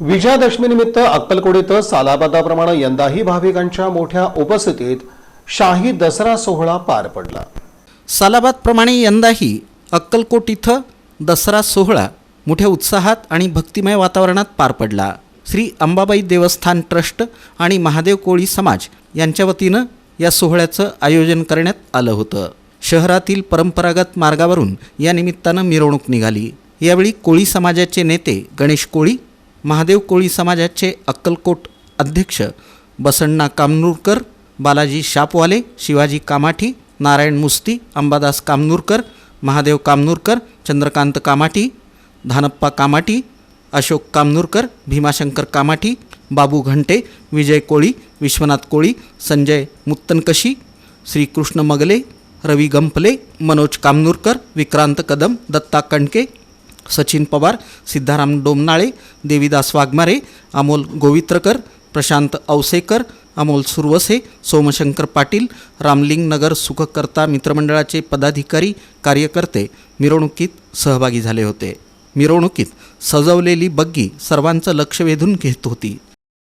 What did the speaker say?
विजयादशमीनिमित्त अक्कलकोट इथं सालाबादाप्रमाणे यंदाही भाविकांच्या मोठ्या उपस्थितीत शाही दसरा सोहळा पार पडला. सालाबादप्रमाणे यंदाही अक्कलकोट इथं दसरा सोहळा मोठ्या उत्साहात आणि भक्तिमय वातावरणात पार पडला. श्री अंबाबाई देवस्थान ट्रस्ट आणि महादेव कोळी समाज यांच्या वतीनं या सोहळ्याचं आयोजन करण्यात आलं होतं. शहरातील परंपरागत मार्गावरून या निमित्तानं मिरवणूक निघाली. यावेळी कोळी समाजाचे नेते गणेश कोळी महादेव कोळी समाजाचे अक्कलकोट अध्यक्ष बसण्णा कामनूरकर बालाजी शापवाले शिवाजी कामाठी नारायण मुस्ती अंबादास कामनूरकर महादेव कामनूरकर चंद्रकांत कामाठी धानप्पा कामाठी अशोक कामनूरकर भीमाशंकर कामाठी बाबू घंटे विजय कोळी विश्वनाथ कोळी संजय मुत्तनकशी श्रीकृष्ण मगले रवी गंपले मनोज कामनूरकर विक्रांत कदम दत्ता कणके सचिन पवार सिद्धाराम डोमनाळे देवीदास वाघमारे अमोल गोवित्रकर प्रशांत औसेकर अमोल सुरवसे सोमशंकर पाटील रामलिंग नगर सुखकर्ता मित्रमंडळाचे पदाधिकारी कार्यकर्ते मिरवणुकीत सहभागी झाले होते. मिरवणुकीत सजवलेली बग्गी सर्वांचं लक्ष वेधून घेत होती.